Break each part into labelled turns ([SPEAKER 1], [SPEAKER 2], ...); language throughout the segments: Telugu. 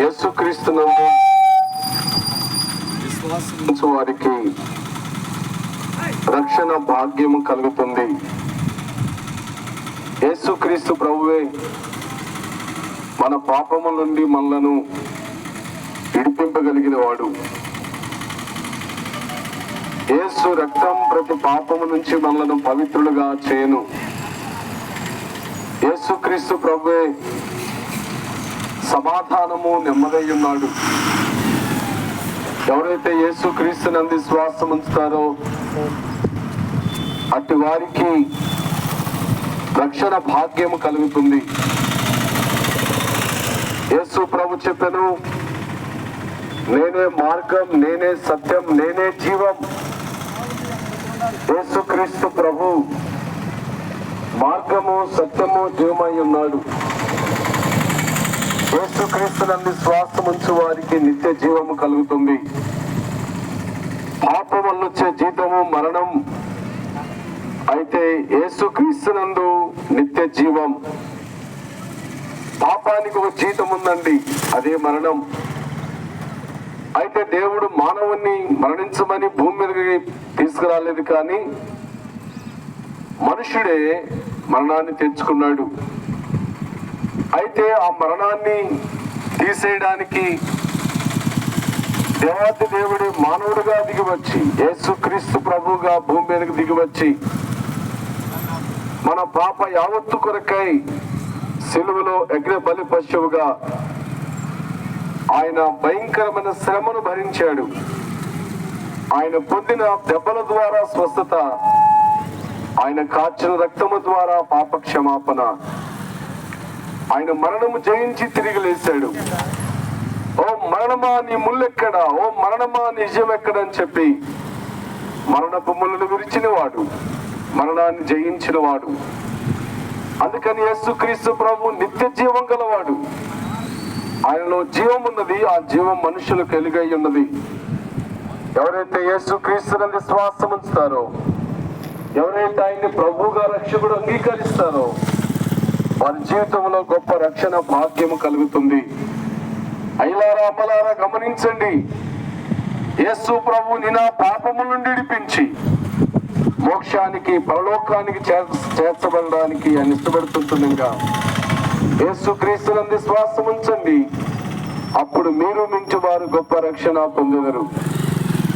[SPEAKER 1] యేసుక్రీస్తునందు విశ్వాసించు వారికి రక్షణ భాగ్యము కలుగుతుంది. యేసుక్రీస్తు ప్రభువే మన పాపముల నుండి మనలను విడిపింపగలిగిన వాడు యేసు రక్తం ప్రతి పాపము నుంచి మనలను పవిత్రులుగా చేయను. యేసుక్రీస్తు ప్రభువే సమాధానము నెమ్మదై ఉన్నాడు ఎవరైతే యేసు క్రీస్తు నంది శ్వాసం ఉంచుతారో అటు వారికి రక్షణ భాగ్యము కలుగుతుంది. యేసు ప్రభు చెప్పాను నేనే మార్గం నేనే సత్యం నేనే జీవం. యేసుక్రీస్తు ప్రభు మార్గము సత్యము జీవమై ఉన్నాడు. యేసుక్రీస్తునందు శ్వాసముంచు వారికి నిత్య జీవము కలుగుతుంది. పాపం వల్ల వచ్చే జీతము మరణం అయితే యేసుక్రీస్తునందు నిత్య జీవం. పాపానికి ఒక జీతం ఉందండి అదే మరణం. అయితే దేవుడు మానవుణ్ణి మరణించమని భూమి మీదకి తీసుకురాలేదు కానీ మనుషుడే మరణాన్ని తెచ్చుకున్నాడు. అయితే ఆ మరణాన్ని తీసేయడానికి దేవాతి దేవుడి మానవుడిగా దిగివచ్చి యేసుక్రీస్తు ప్రభువుగా భూమి మీదకి దిగివచ్చి మన పాప యావత్తు కొరకై సెలువులో అగ్ని బలి పశువుగా ఆయన భయంకరమైన శ్రమను భరించాడు. ఆయన పొందిన దెబ్బల ద్వారా స్వస్థత ఆయన కాచిన రక్తము ద్వారా పాప క్షమాపణ ఆయన మరణము జయించి తిరిగి లేచాడు. ఓ మరణమా నీ ముళ్ళెక్కడ ఓ మరణమా నీ నిజం ఎక్కడని చెప్పి మరణపు ముళ్ళను విరిచిన వాడు మరణాన్ని జయించిన వాడు అందుకని యేసుక్రీస్తు ప్రభు నిత్య జీవం గలవాడు. ఆయనలో జీవం ఉన్నది ఆ జీవం మనుషులకు ఎలుగై ఉన్నది. ఎవరైతే యేసుక్రీస్తునందు విశ్వాసం ఉంచుతారో ఎవరైతే ఆయన్ని ప్రభువుగా రక్షకుడు అంగీకరిస్తారో వారి జీవితంలో గొప్ప రక్షణ భాగ్యము కలుగుతుంది. అయ్యలారా అమ్మలారా గమనించండి. యేసు ప్రభు నినా పాపము నుండి విడిపించి మోక్షానికి పరలోకానికి చేర్- చేర్చబడడానికి ఆయన ఇష్టపడుతుంటుండగా యేసు క్రీస్తులంది శ్వాసం ఉంచండి. అప్పుడు మీరు మించు వారు గొప్ప రక్షణ పొందెదరు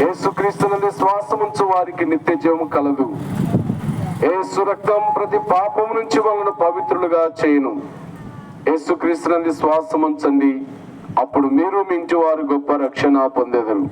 [SPEAKER 1] యేసు క్రీస్తునందు శ్వాసం ఉంచు వారికి నిత్య జీవము కలదు. ఏసు రక్తం ప్రతి పాపం నుంచి వాళ్ళను పవిత్రులుగా చేయను. యేసు క్రీస్తునందు ఉంచండి అప్పుడు మీరు మించు వారు గొప్ప రక్షణ పొందెదరు.